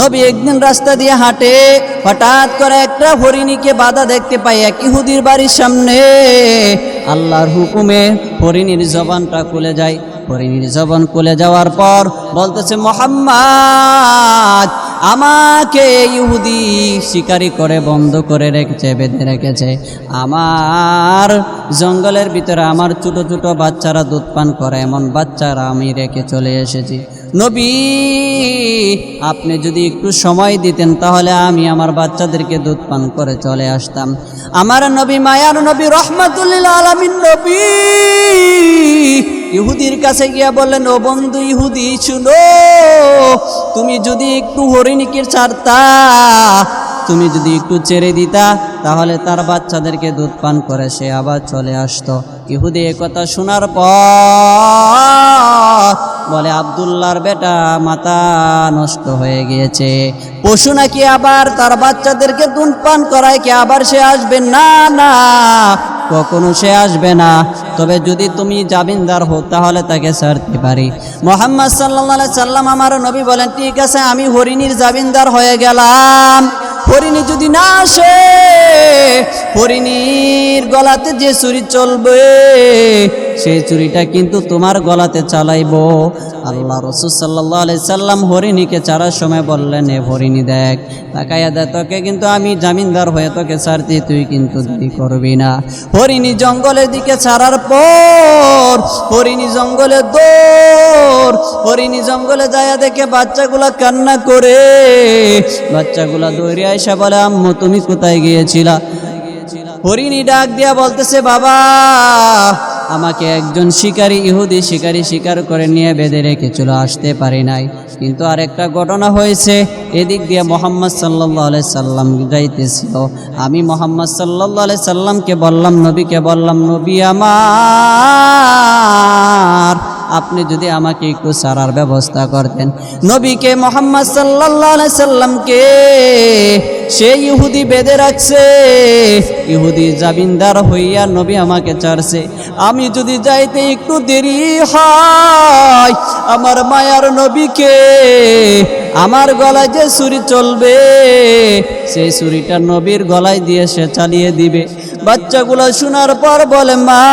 নবী একদিন রাস্তা দিয়ে হাঁটে, হঠাৎ করে একটা হরিণীকে বাধা দেখতে পাই এক ইহুদির বাড়ির সামনে। আল্লাহর হুকুমে হরিণীর জবানটা খুলে যায়। হরিণীর জবান খুলে যাওয়ার পর বলতেছে, মোহাম্মদ, আমাকে ইহুদি শিকারি করে বন্ধ করে রেখেছে, বেঁধে রেখেছে। আমার জঙ্গলের ভিতরে আমার ছোট ছোট বাচ্চারা দুধ পান করে, এমন বাচ্চারা আমি রেখে চলে এসেছি। নবী, আপনি যদি একটু সময় দিতেন, তাহলে আমি আমার বাচ্চাদেরকে দুধ পান করে চলে আসতাম। আমার নবী, মায়ার নবী, রহমাতুল্লিল আলমিন নবী, ইহুদির কাছে গিয়া বললেন, ও বন্ধু ইহুদি, শুনো, তুমি যদি একটু হরিণীকে ছাড়তা, তুমি যদি একটু ছেড়ে দিতা, তাহলে তার বাচ্চাদেরকে দুধ পান করে সে আবার চলে আসতো। ইহুদি কথা শোনার পর বলে, আবদুল্লাহর বেটা মাথা নষ্ট হয়ে গিয়েছে। পশু নাকি আবার তার বাচ্চাদেরকে দুধ পান করায় কি আবার সে আসবে? না না, কখনো সে আসবে না। তবে যদি তুমি জামিনদার হো তাহলে তাকে ছাড়তে পারি। মোহাম্মদ সাল্লাহ সাল্লাম আমার নবী বলেন, ঠিক আছে, আমি হরিণীর জামিনদার হয়ে গেলাম। হরিণী যদি না আসে, হরিণীর গলাতে যে চুরি চলবে সেই চুরিটা কিন্তু তোমার গলাতে চালাইব। আল্লাহ রসুল সাল্লাহ আলি সাল্লাম হরিণীকে চারার সময় বললেন, এ হরিণী দেখ, তাকাইয়া দে, তোকে কিন্তু আমি জামিনদার হয়ে তোকে ছাড়তে তুই কিন্তু দেরি করবি না। হরিণী জঙ্গলের দিকে ছাড়ার পর, হরিণী জঙ্গলে দৌড়, হরিণী জঙ্গলে যায় দেখে বাচ্চাগুলা কান্না করে। বাচ্চাগুলা দৌড়ে আইসা বলে, আম্মু, তুমি কোথায় গিয়েছিলা? হরিণী ডাক দিয়া বলতেছে, বাবা আমাকে একজন শিকারী, ইহুদি শিকারী শিকার করে নিয়ে বেঁধে রেখে চলে আসতে পারি নাই। কিন্তু আরেকটা ঘটনা হয়েছে, এদিক দিয়ে মোহাম্মদ সাল্লাহ আলাই সাল্লাম যাইতেছিল। আমি মোহাম্মদ সাল্লাহ আলাই সাল্লামকে বললাম, নবীকে বললাম, নবী আমার, আপনি যদি আমাকে একটু সারার ব্যবস্থা করতেন। নবীকে মোহাম্মদ সাল্লাহ সাল্লামকে সে ইহুদি বেঁধে রাখছে। ইহুদি জামিনদার হইয়া নবী আমাকে চারছে। আমি যদি যাইতে একটু দেরি হয়, আমার মায়ার নবীকে আমার গলায় যে ছুরি চলবে, সেই ছুরিটা নবীর গলায় দিয়ে সে চালিয়ে দিবে। বাচ্চাগুলো শোনার পর বলে, মা,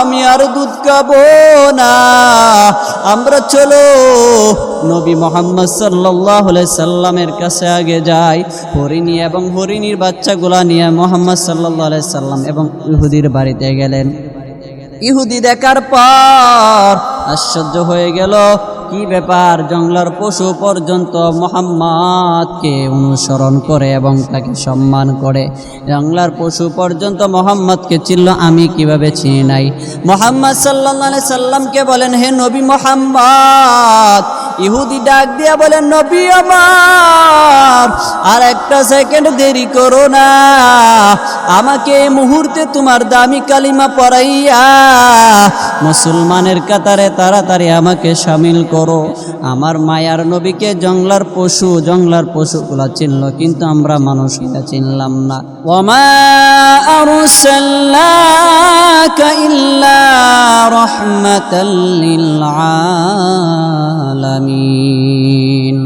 আমি আর দুধ খাব না। আমরা চলো। নবী মোহাম্মদ সাল্লাহ সাল্লামের কাছে আগে যাই, হরিণী এবং হরিণীর বাচ্চাগুলা নিয়ে মোহাম্মদ সাল্লাহ সাল্লাম এবং ইহুদির বাড়িতে গেলেন। ইহুদি দেখার পর আশ্চর্য হয়ে গেল কি ব্যাপার? জংলার পশু পর্যন্ত মোহাম্মদকে অনুসরণ করে এবং তাকে সম্মান করে। জংলার পশু পর্যন্ত মোহাম্মদকে চিনল আমি কীভাবে চিনি নাই? মোহাম্মদ সাল্লাহ সাল্লামকে বলেন, হে নবী মোহাম্মদ ইহুদি ডাক দিয়া বলেন নবী আমার আর একটা সেকেন্ড দেরি করো না। আমাকে এই মুহূর্তে তোমার দামি কালিমা পড়াইয়া মুসলমানের কাতারে তাড়াতাড়ি আমাকে সামিল করো। আমার মায়ার নবীকে জংলার পশু জংলার পশুগুলা চিনল, কিন্তু আমরা মানুষ এটা চিনলাম না। ইল্লা রহমাতাল লিল আলামিন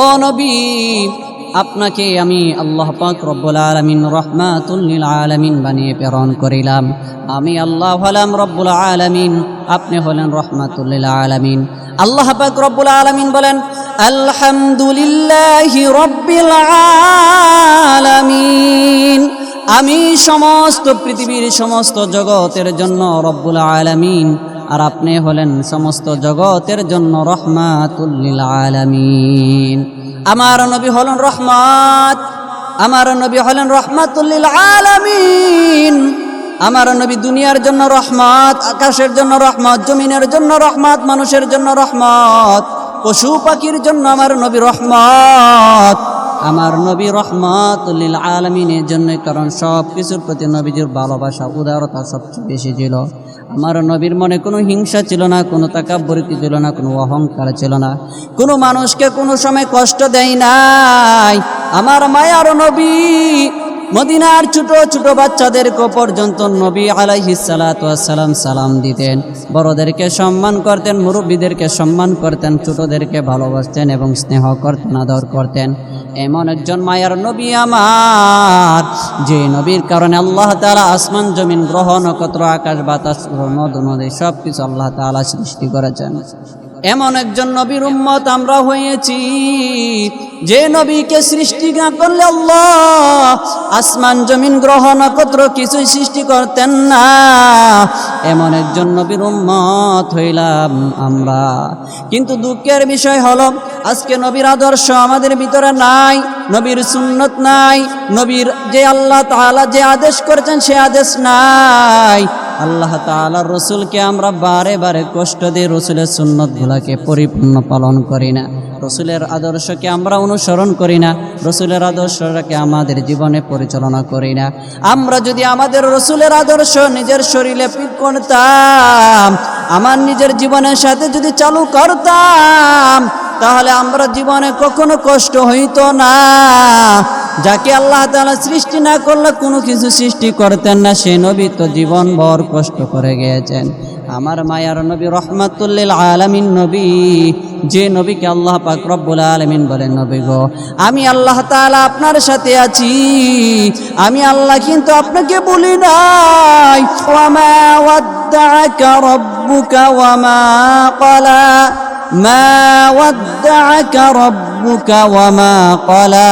ও নবী, আপনাকে আমি আল্লাহ পাক রব্বুল আলমিন রহমাতুল্লিল আলমিন বানিয়ে প্রেরণ করিলাম। আমি আল্লাহ হলাম রব্বুল আলমিন, আপনি হলেন রহমাতুল্লিল আলমিন। আল্লাহ পাক রব্বুল আলমিন বলেন, আলহামদুলিল্লাহি রব্বিল আলমিন। আমি সমস্ত পৃথিবীর সমস্ত জগতের জন্য রব্বুল আলমিন আর আপনি হলেন সমস্ত জগতের জন্য রহমাতুল্লিল আলামিন। আমার নবী হলেন রহমাত, আমার নবী হলেন রহমাতুল্লিল আলামিন। আমার নবী দুনিয়ার জন্য রহমত, আকাশের জন্য রহমত, জমিনের জন্য রহমত, মানুষের জন্য রহমত, পশু পাখির জন্য আমার নবী রহমত। আমার নবী রহমতুল্লিল আলমিনের জন্য কারণ সব কিছুর প্রতি নবীজির ভালোবাসা, উদারতা সবচেয়ে বেশি ছিল। আমার নবীর মনে কোনো হিংসা ছিল না, কোনো তাকাব্বরিতি ছিল না, কোনো অহংকার ছিল না। কোনো মানুষকে কোনো সময় কষ্ট দেয় নাই। আমার মায়ার নবী মদিনার ছোট ছোট বাচ্চাদেরকে পর্যন্ত নবী আলাইহিস সালাম সালাম দিতেন। বড়দেরকে সম্মান করতেন, মুরব্বীদেরকে সম্মান করতেন, ছোটদেরকে ভালোবাসতেন এবং স্নেহ করতেন, আদর করতেন। এমন একজন মায়ার নবী আমার, যে নবীর কারণে আল্লাহ তাআলা আসমান, জমিন, গ্রহ, নক্ষত্র, আকাশ, বাতাস নদ নদী সব কিছু আল্লাহ তাআলা সৃষ্টি করেছেন। এমন একজন নবীর উম্মত আমরা হয়েছি, যে নবীকে সৃষ্টি না করলে আল্লাহ আসমান জমিন গ্রহ নক্ষত্র কিছুই সৃষ্টি করতেন না। এমন একজন নবীর উম্মত হইলাম আমরা। কিন্তু দুঃখের বিষয় হলো, আজকে নবীর আদর্শ আমাদের ভিতরে নাই, নবীর সুন্নত নাই, নবীর যে আল্লাহ তাআলা যে আদেশ করেছেন সে আদেশ নাই। আল্লাহ তাআলার রসুলকে আমরা বারে বারে কষ্ট দিয়ে রসুলের সুন্নত গুলাকে পরিপূর্ণ পালন করি না। রসুলের আদর্শকে আমরা অনুসরণ করি না। রসুলের আদর্শটাকে আমাদের জীবনে পরিচালনা করি না। আমরা যদি আমাদের রসুলের আদর্শ নিজের শরীরে করতাম, আমার নিজের জীবনের সাথে যদি চালু করতাম, তাহলে আমরা জীবনে কখনো কষ্ট হইতো না। যাকে আল্লাহ তাআলা সৃষ্টি না করলে কোনো কিছু সৃষ্টি করতেন না, সে নবী তো জীবন ভর কষ্ট করে গিয়েছেন। আমার মায়ার নবী রহমাতুল্লিল আলামিন নবী, যে নবীকে আল্লাহ পাক রব্বুল আলামিন বলেন, নবী গো, আমি আল্লাহ তাআলা আপনার সাথে আছি, আমি আল্লাহ কিন্তু আপনাকে বলি নাই, ওয়ামা ওয়াদ্দাআকা রব্বুকা ওয়ামা ক্বালা।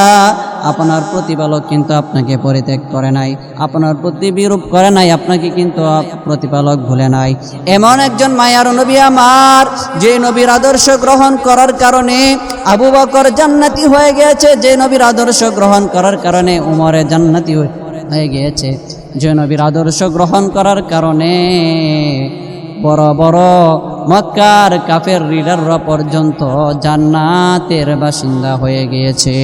আপনার প্রতিপালক কিন্তু আপনাকে পরিত্যাগ করে নাই। আপনার প্রতি বিরূপ করে নাই, আপনাকে কিন্তু প্রতিপালক ভুলে নাই। এমন একজন মায়ার নবী আমার, যে নবীর আদর্শ গ্রহণ করার কারণে আবু বকর জান্নাতি হয়ে গেছে যে নবীর আদর্শ গ্রহণ করার কারণে উমরে জান্নাতি হয়ে গিয়েছে। যে নবীর আদর্শ গ্রহণ করার কারণে বড় বড় মক্কার কাফের রিডাররা পর্যন্ত জান্নাতের বাসিন্দা হয়ে গিয়েছে।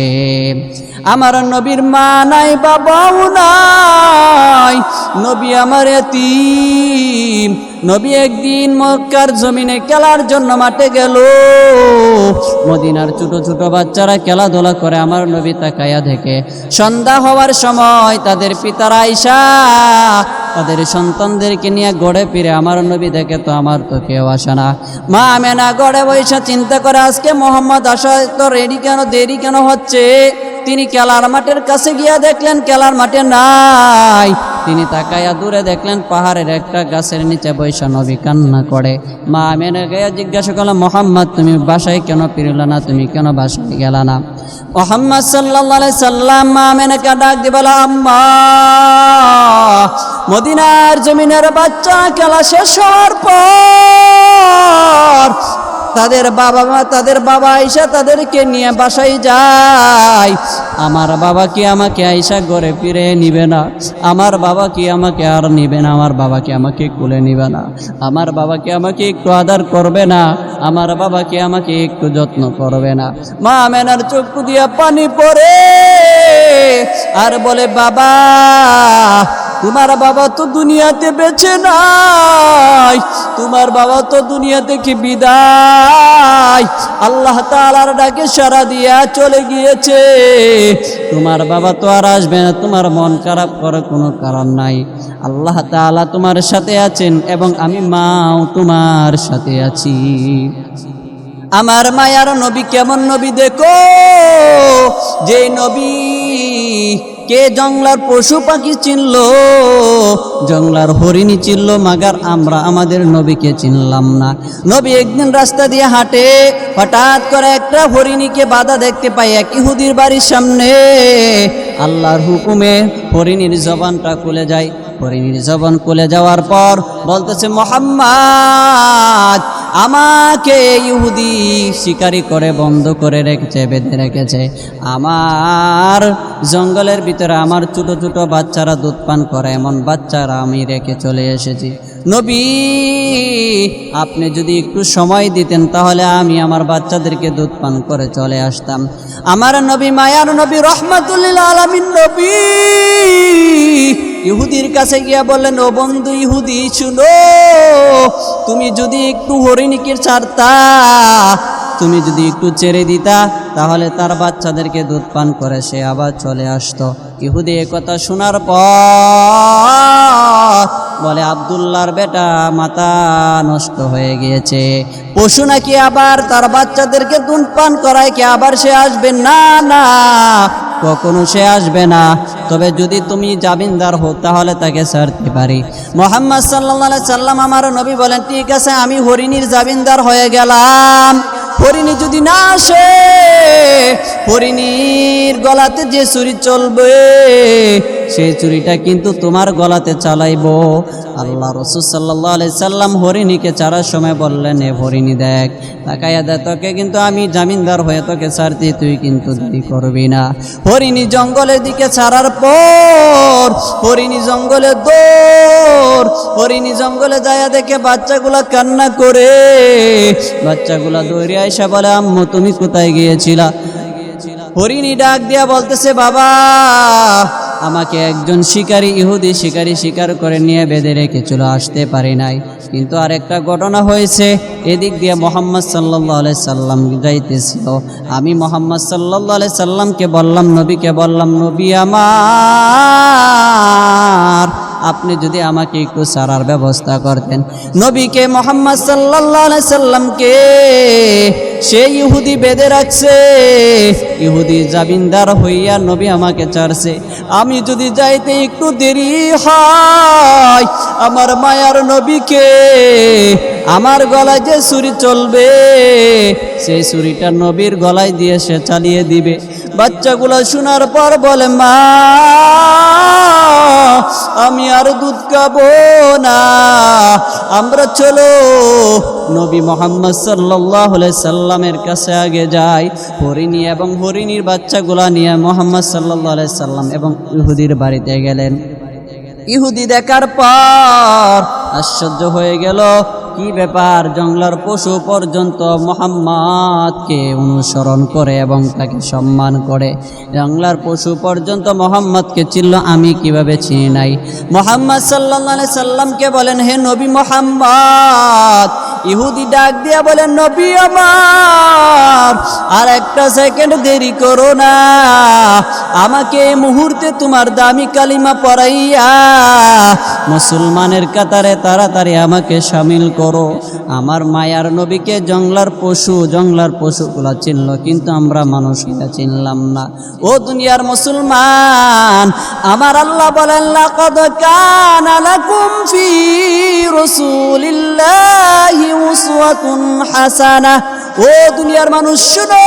আমার নবীর মা নাই, বাবাও নাই। নবী আমার এতিম। নবী একদিন মক্কার জমিনে খেলার জন্য মাঠে গেল। মদিনার ছোট ছোট বাচ্চারা খেলাধুলা করে আমার নবী তাকায়া দেখে। সন্ধ্যা হওয়ার সময় তাদের পিতারা আইসা তাদের সন্তানদেরকে নিয়ে গড়ে ফিরে, আমার নবী দেখে তো আমার তো কেউ আসে না। মা আমি না গড়ে বৈশা চিন্তা করে, আজকে মোহাম্মদ আসা তো রেডি কেন, দেরি কেন হচ্ছে? তিনি কেলার মাঠের কাছে গিয়া দেখলেন, কেলার মাঠে নাই। তিনি তাকাইয়া দূরে দেখলেন পাহাড়ের একটা গাছের নিচে বৈশা নবী কান্না করে। মা মেনে গিয়ে জিজ্ঞাসা করলাম মোহাম্মদ, তুমি বাসায় কেন ফিরল না? তুমি কেন বাসায় গেলা না? মোহাম্মদ সাল্লাহ সাল্লাম মা মেনেকে ডাক দিবেলা মদিনার জমিনের বাচ্চা খেলা শেষ হওয়ার পর তাদের বাবা মা, তাদের বাবা আইসা তাদেরকে নিয়ে বাসায় যায়। আমার বাবা কি আমাকে আইসা ঘরে ফিরে নিবে না? আমার বাবা কি আমাকে আর নিবে না? আমার বাবা কি আমাকে কুলে নিবে না? আমার বাবা কি আমাকে একটু আদর করবে না? আমার বাবা কি আমাকে একটু যত্ন করবে না? মা মেনার চক্ষু দিয়া পানি পড়ে আর বলে, বাবা তোমার বাবা তো দুনিয়াতে বেঁচে নাই। তোমার বাবা তো দুনিয়া থেকে বিদায়। আল্লাহ তাআলার ডাকে সারা দিয়া চলে গিয়েছে। তোমার বাবা তো আর আসবে না, তোমার মন খারাপ করার কোনো কারণ নাই। আল্লাহ তাআলা তোমার সাথে আছেন এবং আমি মাও তোমার সাথে আছি। আমার মায়ার নবী কেমন নবী দেখো? যে নবী কে জংলার পশু পাখি চিনল? জংলার হরিণী চিনল, মাগার আমরা আমাদের নবীকে চিনলাম না। নবী একদিন রাস্তা দিয়ে হাঁটে, হঠাৎ করে একটা হরিণীকে বাধা দেখতে পাই এক ইহুদির বাড়ির সামনে। আল্লাহর হুকুমে হরিণীর জবানটা খুলে যায়। হরিণীর জবান খুলে যাওয়ার পর বলতেছে, মোহাম্মদ আমাকে ইহুদি শিকারি করে বন্ধ করে রেখেছে, বেঁধে রেখেছে। আমার জঙ্গলের ভিতরে আমার ছোট ছোট বাচ্চারা দুধ পান করে, এমন বাচ্চারা আমি রেখে চলে এসেছি। নবী, আপনি যদি একটু সময় দিতেন, তাহলে আমি আমার বাচ্চাদেরকে দুধ পান করে চলে আসতাম। আমার নবী, মায়ার নবী, রহমাতুল্লিল আলমিন নবী ইহুদির কাছে গিয়া বললেন, ও বন্ধু ইহুদি, শুনো, তুমি যদি একটু হরিণীকে ছাড়তা, তুমি যদি একটু ছেড়ে দিতা, তাহলে তার বাচ্চাদেরকে দুধ পান করে সে আবার চলে আসতো। ইহুদি কথা শোনার পর বলে, আবদুল্লাহর বেটা মাথা নষ্ট হয়ে গিয়েছে। পশু নাকি আবার তার বাচ্চাদেরকে দুধ পান করায় কি আবার সে আসবে? না না কখনো সে আসবে না। তবে যদি তুমি জামিনদার হো তাহলে তাকে ছাড়তে পারি। মোহাম্মদ সাল্লাহ সাল্লাম আমার নবী বলেন, ঠিক আছে, আমি হরিণীর জামিনদার হয়ে গেলাম। হরিণী যদি না আসে, হরিণীর গলাতে যে চুরি চলবে সেই চুরিটা কিন্তু তোমার গলাতে চালাইবো। আল্লাহ রসুল সাল্লাহ আলি সাল্লাম হরিণীকে চারার সময় বললেন, এ হরিণী দেখ, তাকাইয়া দেয় তোকে কিন্তু আমি জামিনদার হয়ে তোকে ছাড়তে তুই কিন্তু দেরি করবি না। হরিণী জঙ্গলের দিকে ছাড়ার পর, হরিণী জঙ্গলে দৌড়, হরিণী জঙ্গলে যায় দেখে বাচ্চাগুলা কান্না করে। বাচ্চাগুলা দৌড়ে আইসা বলে, আম্মু, তুমি কোথায় গিয়েছিলা? হরিণী ডাক দিয়া বলতেছে, বাবা আমাকে একজন শিকারী, ইহুদি শিকারী শিকার করে নিয়ে বেঁধে রেখে চলে আসতে পারি নাই। কিন্তু আর একটা ঘটনা হয়েছে, এদিক দিয়ে মোহাম্মদ সাল্লাহ সাল্লাম যাইতেছিল। আমি মোহাম্মদ সাল্লাহ সাল্লামকে বললাম, নবীকে বললাম, নবী আমার আপনি যদি আমাকে একটু সারার ব্যবস্থা করতেন। নবীকে মোহাম্মদ সাল্লাহ সাল্লামকে সেই ইহুদি বেঁধে রাখছে, ইহুদি জামিনদার হইয়া নবী আমাকে চারছে আমি যদি যাইতে একটু দেরি হয়, আমার মায়ার নবীকে আমার গলায় যে ছুরি চলবে, সেই ছুরিটা নবীর গলায় দিয়ে সে চালিয়ে দিবে। বাচ্চাগুলো শোনার পর বলে, মা, আমি আর দুধ খাব না। আমরা চলো। নবী মোহাম্মদ সাল্লাহ সাল্লামের কাছে আগে যাই, হরিণী এবং হরিণীর বাচ্চাগুলা নিয়ে মোহাম্মদ সাল্লাহ সাল্লাম এবং ইহুদির বাড়িতে গেলেন। ইহুদি দেখার পর আশ্চর্য হয়ে গেল কি ব্যাপার? জঙ্গলার পশু পর্যন্ত মোহাম্মদকে অনুসরণ করে এবং তাকে সম্মান করে। জঙ্গলার পশু পর্যন্ত মোহাম্মদকে চিনল আমি কীভাবে চিনি নাই? মোহাম্মদ সাল্লাহ সাল্লামকে বলেন, হে নবী মোহাম্মদ ইহুদি ডাক দিয়া বলেন নবী আমার আর একটা সেকেন্ড দেরি করো না। আমাকে এই মুহূর্তে তোমার দামি কালিমা পড়াইয়া মুসলমানের কাতারে তাড়াতাড়ি আমাকে সামিল করো। আমার মায়ার নবীকে জংলার পশু জংলার পশুগুলা চিনল, কিন্তু আমরা মানুষরা চিনলাম না। ও দুনিয়ার মুসলমান, আমার আল্লাহ বলেন, লাকাদ কানা লাকুম ফি রাসূলিল্লাহি ও দুনিয়ার মানুষ, শুনো।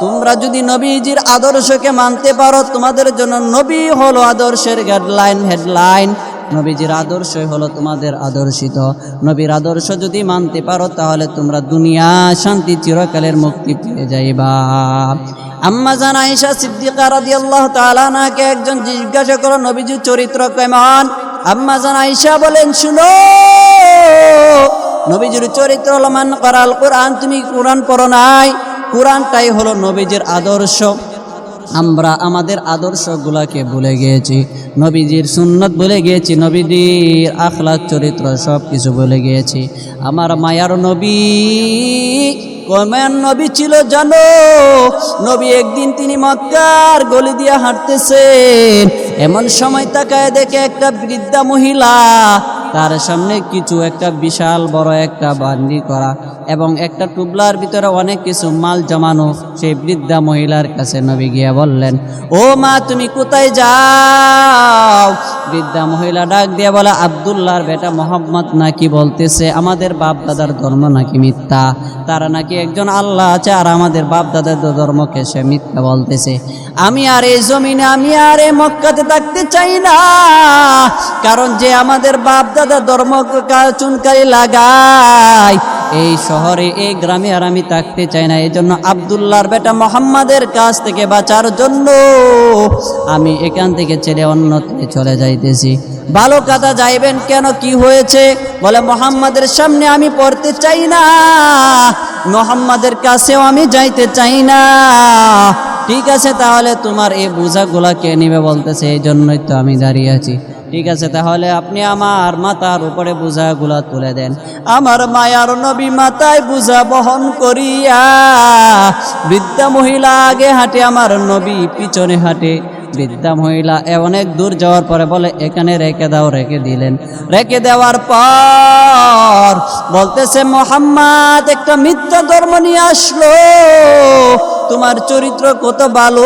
তোমরা যদি নবীজির আদর্শকে মানতে পারো, তোমাদের জন্য নবী হলো আদর্শের হেডলাইন হেডলাইন নবীজির আদর্শই হলো তোমাদের আদর্শিত। নবীর আদর্শ যদি মানতে পারো, তাহলে তোমরা দুনিয়া শান্তি চিরকালের মুক্তি পেয়ে যাইবা। আম্মা জান আয়েশা সিদ্দিকা রাদিয়াল্লাহু তাআলা নাকে একজন জিজ্ঞাসা করো, নবীজির চরিত্র কেমন? আম্মা জান আয়েশা বলেন, শুনো, নবীজির চরিত্র হলো মান করাল কোরআন, তুমি কোরআন পড়ো নাই। কোরআনটাই হলো নবীজির আদর্শ। আমরা আমাদের আদর্শগুলাকে ভুলে গিয়েছি। নবীজির সুন্নত ভুলে গিয়েছি, নবীজির আখলাক চরিত্র সব কিছু ভুলে গিয়েছি। আমার মায়ার নবী কমেন নবী ছিল, জানো। নবী একদিন তিনি মক্কার গলি দিয়ে হাঁটতেছেন। এমন সময় তাকায় দেখে একটা বৃদ্ধা মহিলা, তার সামনে কিছু একটা বিশাল বড় একটা বান্দি করা এবং একটা টুবলার ভিতরে অনেক কিছু মাল জমানো, সেই বৃদ্ধা মহিলার কাছে নবী গিয়া বললেন, ও মা, তুমি কোথায় যাও? বৃদ্ধা মহিলা ডাক দিয়ে বলে, আবদুল্লাহর বেটা মোহাম্মদ নাকি বলতেছে, আমাদের বাপ দাদার ধর্ম নাকি মিথ্যা? তারা নাকি একজন আল্লাহ আছে, আর আমাদের বাপ দাদার ধর্মকে সে মিথ্যা বলতেছে। আমি আর এই জমিনে, আমি আর এই মক্কাতে থাকতে চাই না। কারণ যে আমাদের বাপ দাদা ধর্ম চুনকারি লাগায় এই শহরে, এই গ্রামে আর আমি থাকতে চাই না। এই জন্য আবদুল্লাহর বেটা মোহাম্মদের কাছ থেকে বাঁচার জন্য আমি এখান থেকে ছেড়ে অন্যত্রে চলে যাইতেছি। ভালো কথা যাইবেন কেন? কি হয়েছে? বলে, মোহাম্মদের সামনে আমি পড়তে চাই না। মোহাম্মদের কাছেও আমি যাইতে চাই না। ঠিক আছে, তাহলে তোমার এই বোঝাগুলা কে নিবে বলতেছে? এই জন্যই তো আমি দাঁড়িয়ে আছি। ঠিক আছে, তাহলে আপনি আমার মাথার উপরে বোঝাগুলা তুলে দেন। আমার মায়ার নবী মাথায় বোঝা বহন করিয়া বৃদ্ধা মহিলা আগে হাঁটে, আমার নবী পিছনে হাঁটে। বৃদ্ধা মহিলা অনেক দূর যাওয়ার পরে বলে, এখানে রেখে দাও, রেখে দিলেন। রেখে দেওয়ার পর বলতেছে, মোহাম্মদ, একটা মিথ্যা ধর্ম নিয়ে আসলো। তোমার চরিত্র কত ভালো।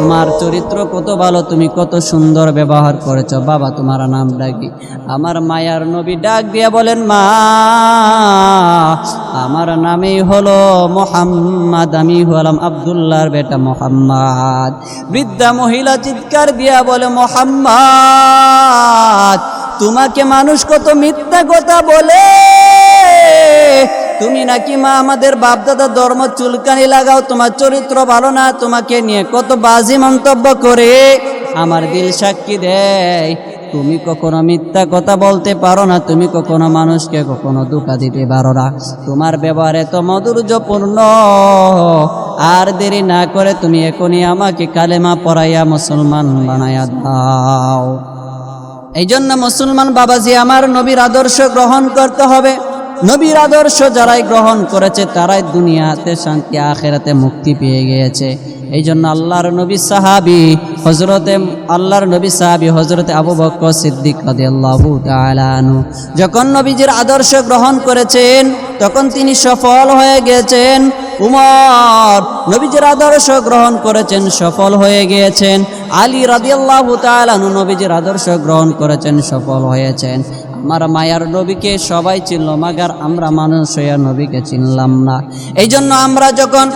তোমার চরিত্র কত ভালো, তুমি কত সুন্দর ব্যবহার করেছ। বাবা, তোমার নাম ডাকি আমার মায়ার নবী ডাক দিয়ে বলেন, মা, আমার নামই হলো মোহাম্মদ, আমি হলাম আবদুল্লাহর বেটা মোহাম্মদ। বৃদ্ধা মহিলা চিৎকার দিয়া বলে, মোহাম্মদ, তোমাকে মানুষ কত মিথ্যা কথা বলে? তুমি নাকি মা আমাদের বাপদাদা ধর্ম চুলকানি লাগাও? তোমার চরিত্র ভালো না, তোমাকে নিয়ে কত বাজি মন্তব্য করে। আমার দিল সাক্ষী দেয়, তুমি কখনো মিথ্যা কথা বলতে পারো না, তুমি কখনো মানুষকে কখনো ধোকা দিতে পারো না। তোমার ব্যবহার এত মধুর্যপূর্ণ, আর দেরি না করে তুমি এখনই আমাকে কালেমা পড়াইয়া মুসলমান বানাইয়া দাও। এই জন্য মুসলমান বাবাজি, আমার নবীর আদর্শ গ্রহণ করতে হবে। নবীর আদর্শ যারাই গ্রহণ করেছে, তারাই দুনিয়াতে শান্তি, আখেরাতে মুক্তি পেয়ে গিয়েছে। এই জন্য আল্লাহর নবী সাহাবি হজরতে আল্লাহর নবী সাহাবি হজরতে আবু বক্কর সিদ্দিক যখন নবীজির আদর্শ গ্রহণ করেছেন, তখন তিনি সফল হয়ে গেছেন উমর নবীজির আদর্শ গ্রহণ করেছেন, সফল হয়ে গিয়েছেন। আলী রাদিয়াল্লাহু তাআলা আনহু নবীজির আদর্শ গ্রহণ করেছেন, সফল হয়েছেন। আমার মায়ার নবীকে সবাই চিনল, মাগার আমরা মানুষ হইয়া নবীকে চিনলাম না। এই জন্য আমরা যখন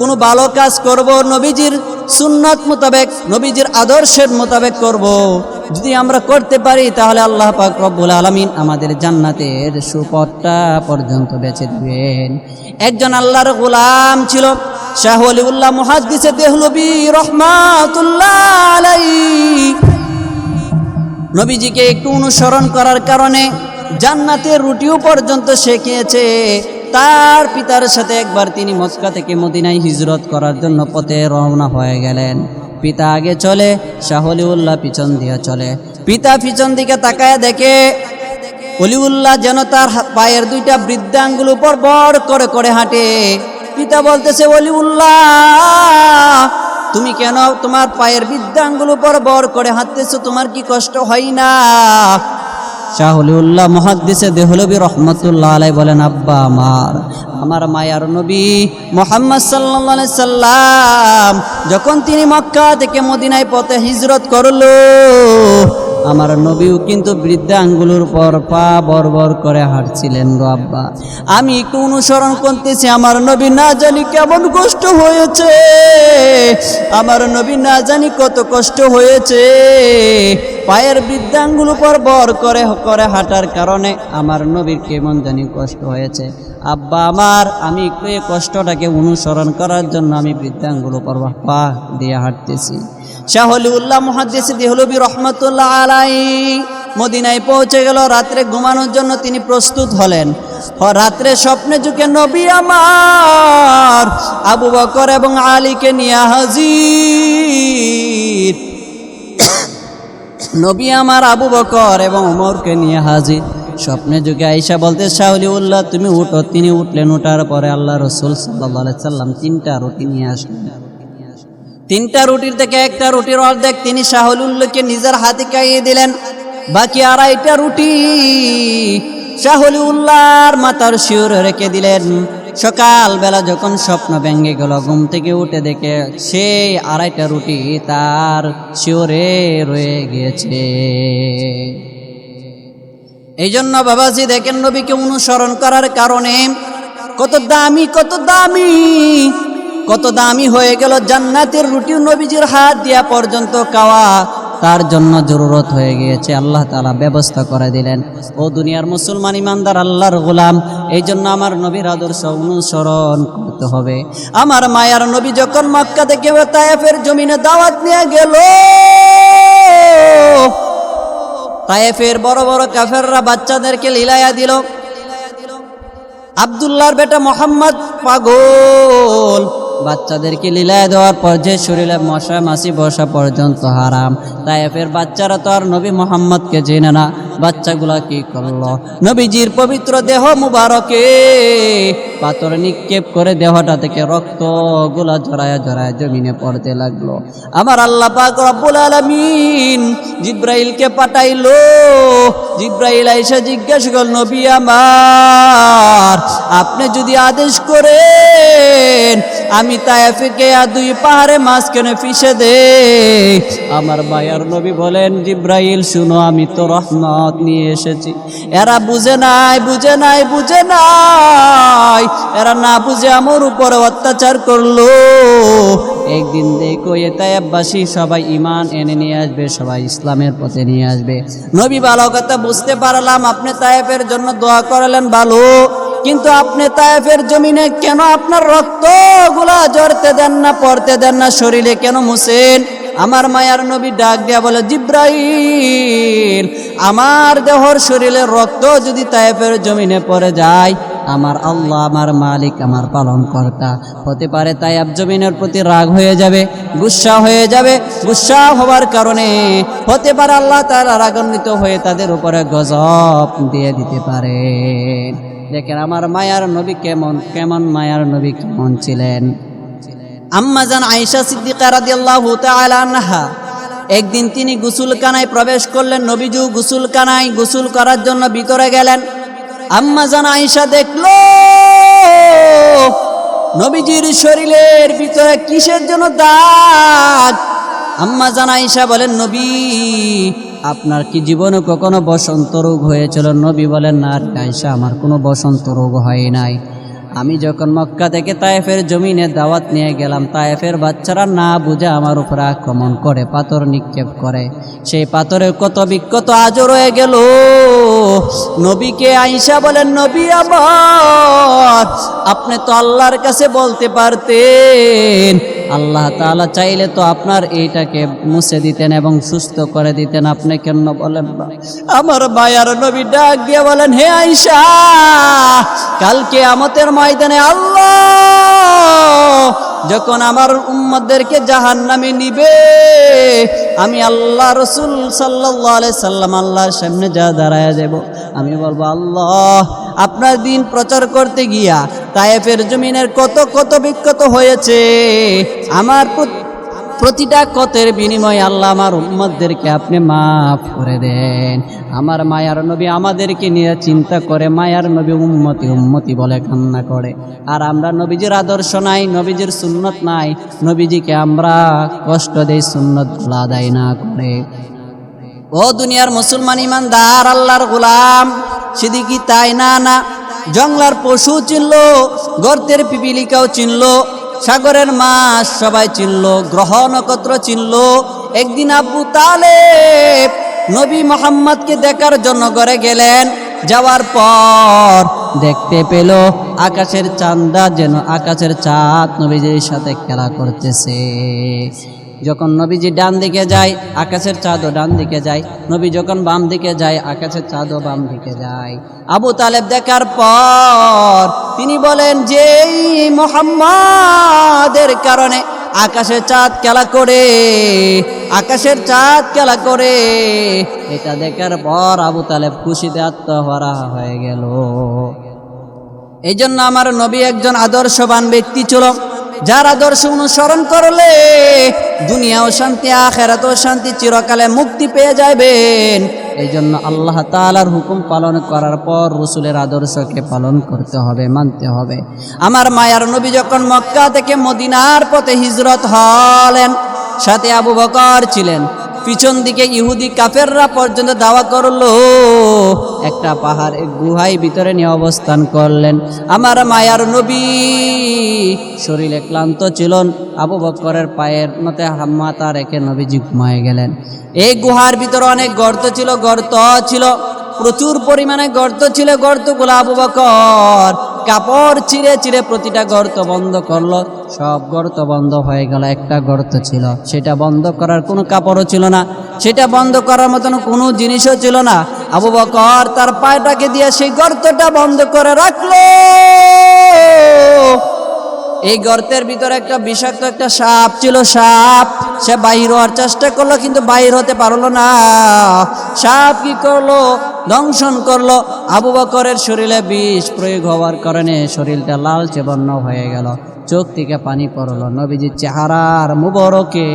কোনো ভালো কাজ করব, নবীজির সুন্নত মোতাবেক, নবীজির আদর্শের মোতাবেক করব, যদি আমরা করতে পারি, তাহলে আল্লাহ পাক রব্বুল আলমিন আমাদের জান্নাতের সুপথটা পর্যন্ত বেছে দিবেন। একজন আল্লাহর গোলাম ছিল, শাহ আলিউল্লাহ মুহাদ্দিসে দেহলবি রহমাতুল্লাহ আলাইহি। নবীজিকে একটু অনুসরণ করার কারণে জান্নাতের রুটিও পর্যন্ত সে তার পিতার সাথে একবার তিনি মস্কা থেকে মদিনায় হিজরত করার জন্য পথে রওনা হয়ে গেলেন। পিতা আগে চলে শাহলিউল্লাহ পিছন দিয়ে চলে। পিতা পিছন দিকে তাকায় দেখে অলিউল্লাহ যেন তার পায়ের দুইটা বৃদ্ধাঙ্গুল উপর বড় করে করে হাঁটে। পিতা বলতেছে, অলিউল্লাহ তুমি কেন তোমার পায়ের বিদ্যাঙ্গুল উপর বর করে হাঁটতেছো? তোমার কি কষ্ট হয় না? শাহুলিউল্লাহ মহাদ্দিসে দেহলবী রহমতুল্লাহ আলাই বলেন, আব্বা আমার আমার মায়ার নবী মোহাম্মদ সাল্লা সাল্লাম যখন তিনি মক্কা থেকে মদিনায় পথে হিজরত করল আমার নবীও কিন্তু বৃদ্ধা আঙ্গুলের পর পা বরবর করে হাঁটছিলেন গো আব্বা। আমি একটু অনুসরণ করতেছি, আমার নবী না জানি কেমন কষ্ট হয়েছে। আমার নবী না জানি কত কষ্ট হয়েছে। পায়ের বৃদ্ধাঙ্গুল উপর বর করে করে হাঁটার কারণে আমার নবীর কেমন জানি কষ্ট হয়েছে। আব্বা আমার, আমি এই কষ্টটাকে অনুসরণ করার জন্য আমি বৃদ্ধাঙ্গুল উপর পা দিয়ে হাঁটতেছি। শাহলিউল্লাহ মহাদ্দেশি দেহলবী রহমতুল্লাহ আলাই মদিনায় পৌঁছে গেল, রাত্রে ঘুমানোর জন্য তিনি প্রস্তুত হলেন। রাত্রে স্বপ্নে যুগে নবী আমার, আবু বকর এবং আলীকে নিয়ে হাজির। নবী আমার, আবু বকর এবং উমরকে নিয়ে হাজির। স্বপ্নে যুগে আইসা বলতে শাহলি উল্লাহ তুমি উঠো। তিনি উঠলেন, উঠার পরে আল্লাহ রসুল সাল্লাহ সাল্লাম তিনটা রুটি নিয়ে আসলেন। তিনটা রুটির থেকে একটা রুটির অর্ধেক তিনি শাহলুল্লাহকে নিজের হাতে খাইয়ে দিলেন। বাকি আড়াইটা রুটি শাহলি উল্লাহর মাথার শিওরে রেখে দিলেন। সকালবেলা যখন স্বপ্ন ভেঙে গেল, ঘুম থেকে উঠে দেখে সেই আড়াইটা রুটি তার শিওরে রয়ে গিয়েছে। এই জন্য বাবাজি দেখেন নবীকে অনুসরণ করার কারণে কত দামি কত দামি কত দামি হয়ে গেল জান্নাতের রুটি নবীজির হাত দিয়া পর্যন্ত খাওয়া। তার জন্য জরুরত হয়ে গিয়েছে, আল্লাহ তালা ব্যবস্থা করে দিলেন। ও দুনিয়ার মুসলমান ইমানদার, আল্লাহর গোলাম এই জন্য আমার নবীর আদর্শ অনুসরণ করতে হবে। আমার মায়ার নবী যখন মক্কা থেকে তায়েফের জমিনে দাওয়াত নিয়ে গেল তায়েফের বড় বড় কাফেররা বাচ্চাদেরকে লীলাইয়া দিল। আবদুল্লাহর বেটা মোহাম্মদ পাগল। বাচ্চাদেরকে লীলায় দেওয়ার পর যে শরীরে মশা মাসি বসা পর্যন্ত হারাম। তাইফের বাচ্চারা তো আর নবী মোহাম্মদকে জেনে না। বাচ্চাগুলা কি করল? নবীজির পবিত্র দেহ মুবারকে পাথর নিক্ষেপ করে দেহটা থেকে রক্তগুলা জড়ায় জড়ায় জমিনে পড়তে লাগল। আমার আল্লাহ পাক রব্বুল আলামিন জিব্রাইলকে পাঠাইলো। জিব্রাইল আইসা জিজ্ঞেস করল, নবী আমার, আপনি যদি আদেশ করেন, আমি তায়েফকে দুই পাহাড়ে মাঝখানে ফিসে দে। আমার মায়ার নবী বলেন, জিব্রাইল, শুনো, আমি তো রহমত নিয়ে এসেছি। এরা বুঝে নাই বুঝে নাই বুঝে নাই। এরা না বুঝে আমার উপরে অত্যাচার করল। একদিন দেখো এ তায়াববাসী সবাই ইমান এনে নিয়ে আসবে, সবাই ইসলামের পথে নিয়ে আসবে। নবী ভালো কথা বুঝতে পারলাম, আপনি তায়েফের জন্য দোয়া করালেন ভালো। কিন্তু আপনি তায়েফের জমিনে কেন আপনার রক্তগুলা জড়তে দেন না, পড়তে দেন না, শরীরে কেন মুছেন? আমার মায়ার নবী ডাক দেয়া বলে, জিব্রাইল, আমার দেহর শরীরে রক্ত যদি তায়েফের জমিনে পড়ে যায় আমার আল্লাহ, আমার মালিক, আমার পালন কর্তা হতে পারে তাই আব জমিনের প্রতি রাগ হয়ে যাবে, গুসা হয়ে যাবে, গুসা হওয়ার কারণে হতে পারে আল্লাহ তারা রাগান্বিত হয়ে তাদের উপরে গজব দিয়ে দিতে পারে। দেখেন আমার মায়ার নবী কেমন কেমন মায়ার নবী কেমন ছিলেন। আম্মাজান আয়েশা সিদ্দিকা তাআলা আনহা, একদিন তিনি গুসুলখানায় প্রবেশ করলেন নবীজু গুসুলখানায় গুসুল করার জন্য ভিতরে গেলেন। আম্মাজান আয়েশা দেখল, নবীজির শরীরের ভিতরে কিসের জন্য দাগ? আম্মা জান আয়েশা বলেন, নবী, আপনার কি জীবনে কখনো বসন্ত রোগ হয়েছিল? নবী বলেন, না আয়েশা, আমার কোনো বসন্ত রোগ হয় নাই। আমি যখন মক্কা থেকে তায়েফের জমিনে দাওয়াত নিয়ে গেলাম, তায়েফের বাচ্চারা না বুঝে আমার উপরে আক্রমণ করে, পাথর নিক্ষেপ করে। সেই পাথরের কত বিক্ষত আজও রয়ে গেল। নবীকে আইসা বলেন, নবী আমার, আপনি তো আল্লাহর কাছে বলতে পারতেন। আল্লাহ তাআলা চাইলে তো আপনার এইটাকে মুছে দিতেন এবং সুস্থ করে দিতেন, আপনি কেন বলেন না? আমার মায়ার নবী ডাক দিয়ে বলেন, হে আইসা কালকে আমতের ময়দানে আল্লাহ যখন আমার উম্মদেরকে জাহান নামে নিবে, আমি আল্লাহ রসুল সাল্লাহ সাল্লাম আল্লাহর সামনে যা দাঁড়ায় যাব। আমি বলব, আল্লাহ, আপনার দিন প্রচার করতে গিয়া তায়েফের জমিনের কত কত বিক্ষত হয়েছে। আমার প্রতিটা কতের বিনিময়ে আল্লাহ আমার উম্মতদেরকে আপনি মাফ করে দেন। আমার মায়ার নবী আমাদেরকে নিয়ে চিন্তা করে, মায়ার নবী উম্মতি উম্মতি বলে কান্না করে। আর আমরা নবীজির আদর্শ নাই, নবীজির সুন্নত নাই, নবীজিকে আমরা কষ্ট দেই সুন্নত আদায় না করে। ও দুনিয়ার মুসলমান ইমানদার, আল্লাহর গোলাম সেদিকে তাই না না জংলার পশু চিনল, গর্তের পিপিলিকাও চিনল, সাগরের মাছ সবাই চিনল, গ্রহ নক্ষত্র চিনল। একদিন আব্বু তালেব নবী মোহাম্মদকে দেখার জন্য ঘরে গেলেন, যাওয়ার পর দেখতে পেল আকাশের চান্দা যেন আকাশের চাঁদ নবীজির সাথে খেলা করতেছে। যখন নবীজি ডান দিকে যায়, আকাশের চাঁদও ডান দিকে যায়। নবী যখন বাম দিকে যায়, আকাশের চাঁদও বাম দিকে যায়। আবু তালেব দেখার পর তিনি বলেন যে মোহাম্মদের কারণে আকাশের চাঁদ খেলা করে, আকাশের চাঁদ খেলা করে, এটা দেখার পর আবু তালেব খুশিতে আত্মহরা হয়ে গেল। এই জন্য আমার নবী একজন আদর্শবান ব্যক্তি ছিল। যার আদর্শ অনুসরণ করলে দুনিয়াও শান্তি, আখেরাতেও শান্তি, চিরকালে মুক্তি পেয়ে যাবেন এই জন্য আল্লাহ তালার হুকুম পালন করার পর রসুলের আদর্শকে পালন করতে হবে, মানতে হবে। আমার মায়ার নবী যখন মক্কা থেকে মদিনার পথে হিজরত হলেন, সাথে আবু বকর ছিলেন। পিছন দিকে ইহুদি কাফেররা পর্যন্ত দাওয়া করল। একটা পাহাড় গুহায় ভিতরে নিয়ে অবস্থান করলেন। আমার মায়ার নবী শরীরে ক্লান্ত ছিল আবু বকরের পায়ের মতে মাথা রেখে নবীজি ঘুমায় গেলেন। এই গুহার ভিতরে অনেক গর্ত ছিল গর্ত ছিল। প্রচুর পরিমাণে গর্ত ছিল, গর্তগুলো আবু বকর কাপড় চিরে চিরে প্রতিটা গর্ত বন্ধ করল। সব গর্ত বন্ধ হয়ে গেল, একটা গর্ত ছিল। সেটা বন্ধ করার কোনো কাপড়ও ছিল না। সেটা বন্ধ করার মতন কোনো জিনিসও ছিল না। আবু বকর তার পায়টাকে দিয়ে সেই গর্তটা বন্ধ করে রাখল। এই গর্তের ভিতরে একটা বিষাক্ত একটা সাপ ছিল, সাপ। সে বাহির হওয়ার চেষ্টা করল, কিন্তু বাহির হতে পারল না। সাপ কি করল? দংশন করল। আবু বকরের শরীরে বিষ প্রয়োগ হওয়ার কারণে শরীরটা লালচে বর্ণ হয়ে গেল। চোখ থেকে পানি পড়ল। নবীজির চেহারার মুবরকে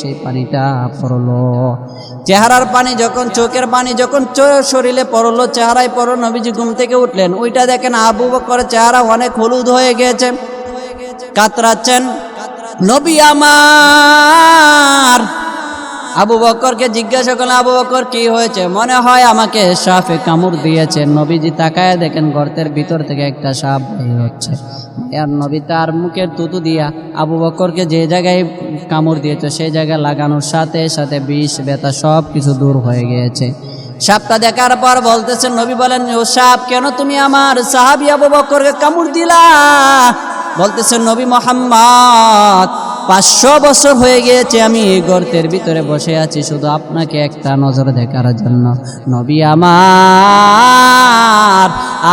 সেই পানিটা পড়ল। চেহারার পানি যখন, চোখের পানি যখন শরীরে পড়ল, চেহারায় পড়ল, নবীজি ঘুম থেকে উঠলেন। ওইটা দেখেন আবু বকর চেহারা অনেক হলুদ হয়ে গেছে, কাতরাচ্ছেন। নবী আমার আবু বকরকে জিজ্ঞাসা করলেন, আবু বকর, কি হয়েছে? মনে হয় আমাকে সাপে কামড় দিয়েছে। নবীজি তাকায় দেখেন, গর্তের ভিতর থেকে একটা সাপ বের হচ্ছে। আর নবী তার মুখের তুতু দিয়া আবু বকরকে যে জায়গায় কামড় দিয়েছে, সেই জায়গায় লাগানোর সাথে সাথে বিষ, ব্যথা সব কিছু দূর হয়ে গিয়েছে। সাপটা দেখার পর বলতেছেন, নবী বলেন, ও সাপ, কেন তুমি আমার সাহাবি আবু বকরকে কামড় দিলা? বলতেছেন, নবী মোহাম্মদ পাঁচশো বছর হয়ে গিয়েছে আমি এই গর্তের ভিতরে বসে আছি, শুধু আপনাকে একটা নজর দেখার জন্য। নবী আমার,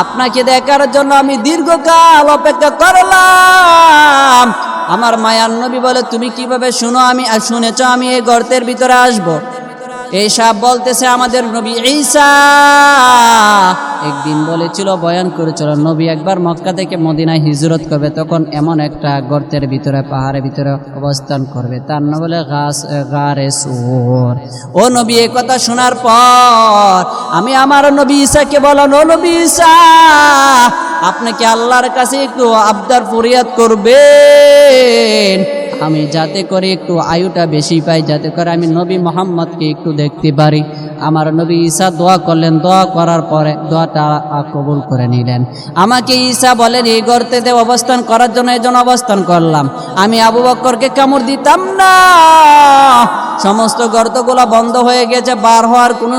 আপনাকে দেখার জন্য আমি দীর্ঘকাল অপেক্ষা করলাম। আমার মায়ার নবী বলে, তুমি কীভাবে শুনো আমি শুনেছ আমি এই গর্তের ভিতরে আসব? এই সাপ বলতেছে আমাদের নবী ঈসা। একদিন বলেছিল, বয়ান করেছিল, নবী একবার মক্কা থেকে মদিনায় হিজরত করবে, তখন এমন একটা গর্তের ভিতরে, পাহাড়ের ভিতরে অবস্থান করবে। তার নাম বলে গাছ গারে সুর ও নবী এই কথা শোনার পর আমি আমার নবী ঈসাকে বললাম, ও নবী ঈসা, আপনি কি আল্লাহর কাছে একটু আবদার ফরিয়াদ করবেন? আমি যাতে করে একটু আয়ুটা বেশি পাই, যাতে করে আমি নবী মোহাম্মদকে একটু দেখতে পারি। আমার নবী ঈসা দোয়া করলেন, দোয়া করার পরে দোয়াটা কবুল করে নিলেন। আমাকে ঈসা বলেন, এই গর্তেতে অবস্থান করার জন্য এই জন্য অবস্থান করলাম। আমি আবু বক্করকে কামড় দিতাম না। সমস্ত গর্তগুলো বন্ধ হয়ে গেছে, বার হওয়ার কোনো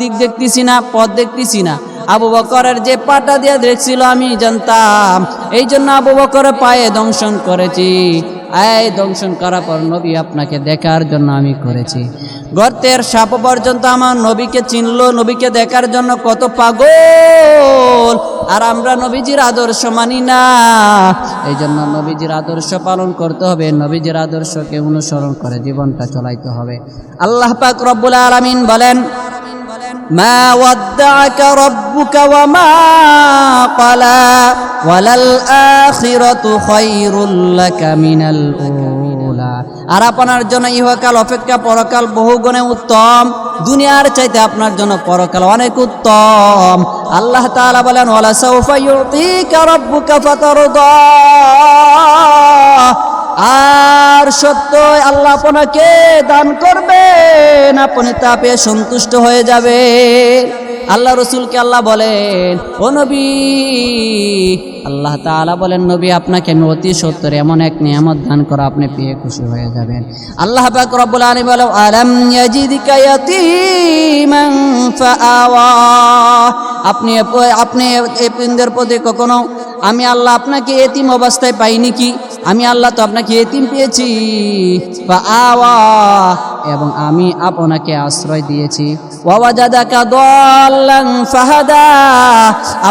দিক দেখতেছি না, পথ দেখতেছি না। আবু বকরের যে পাটা দিয়ে দেখছিল, আমি জানতাম। এই জন্য আবু বকরের পায়ে দংশন করেছি। আয় দংশন করার পর নবী আপনাকে দেখার জন্য আমি করেছি। গর্তের সাপ পর্যন্ত আমার নবীকে চিনলো, নবীকে দেখার জন্য কত পাগল। আর আমরা নবীজির আদর্শ মানি না। এই জন্য নবীজির আদর্শ পালন করতে হবে, নবীজির আদর্শকে অনুসরণ করে জীবনটা চলাইতে হবে। আল্লাহ পাক রব্বুল আলামিন বলেন ما ودعك ربك وما قلى وللآخرة خير لك من الأولى আর আপনার জন্য ইহকাল অপেক্ষা পরকাল বহু গুণে উত্তম দুনিয়ার চাইতে আপনার জন্য পরকাল অনেক উত্তম আল্লাহ তাআলা বলেন ওয়ালা সাউফা ইউতিকা রাব্বুকা ফাতারদা আর সত্যই আল্লাহ আপনাকে দান করবেন, আপনি তাপে সন্তুষ্ট হয়ে যাবে আল্লাহ রসুলকে আল্লাহ বলেন, ও নবী, আল্লাহ তাআলা বলেন, নবী, আপনাকে আমি অতি সত্তর এমন এক নিয়ামত দান করা, আপনি পেয়ে খুশি হয়ে যাবেন। আল্লাহ পাক রব্বুল বলে ইয়াতীমান আপনি আপনি এতিমদের প্রতি কখনো আমি আল্লাহ আপনাকে এতিম অবস্থায় পাইনি কি? আমি আল্লাহ তো আপনাকে এতিম পেয়েছি। বা আওয়া এবং আমি আপনাকে আশ্রয় দিয়েছি।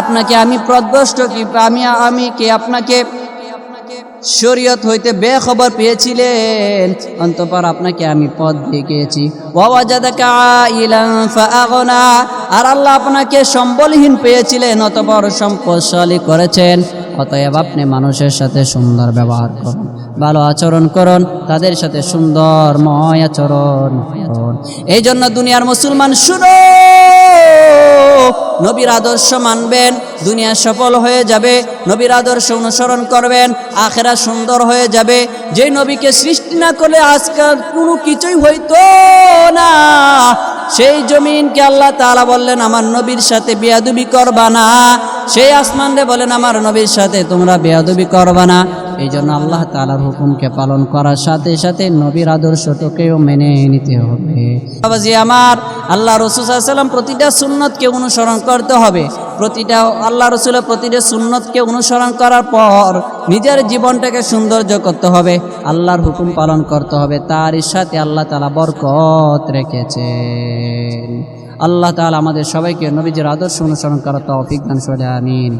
আপনাকে আমি প্রদ্রষ্ট কি আমি আমি কে আপনাকে শরীয়ত হইতে বেখবর পেয়েছিলেন। অন্তপর আপনাকে আমি পথ দেখিয়েছি। আর আল্লাহ আপনাকে সম্বলহীন পেয়েছিলেন, অতপর সম্পদশালী করেছেন। অতএব আপনি মানুষের সাথে সুন্দর ব্যবহার করুন, ভালো আচরণ করুন, তাদের সাথে সুন্দর ময় আচরণ এই জন্য দুনিয়ার মুসলমান শুনো! নবীর আদর্শ মানবেন, দুনিয়া সফল হয়ে যাবে, নবীর আদর্শ অনুসরণ করবেন, আখেরা সুন্দর হয়ে যাবে। যে নবীকে সৃষ্টি না করলে আজকাল কোনো কিছুই হইতো না। সেই জমিনকে আল্লাহ তাআলা বললেন, আমার নবীর সাথে বেয়াদুবি করবা না। সেই আসমানরে বলেন আমার নবীর সাথে তোমরা বেয়াদুবি করবা না। এই জন্য আল্লাহ তালার হুকুমকে পালন করার সাথে সাথে নবীর আদর্শটাকেও মেনে নিতে হবে। আমার আল্লাহ রসুল সাল্লাম প্রতিটা সুন্নতকে অনুসরণ করতে হবে। প্রতিটা, আল্লাহ রসুলের প্রতিটা সুন্নতকে অনুসরণ করার পর নিজের জীবনটাকে সৌন্দর্য করতে হবে। আল্লাহর হুকুম পালন করতে হবে। তার সাথে আল্লাহ তালা বরকত রেখেছেন। আল্লাহ তাআলা আমাদের সবাইকে নবীজির আদর্শ অনুসরণ করার তৌফিক দান করে আমিন।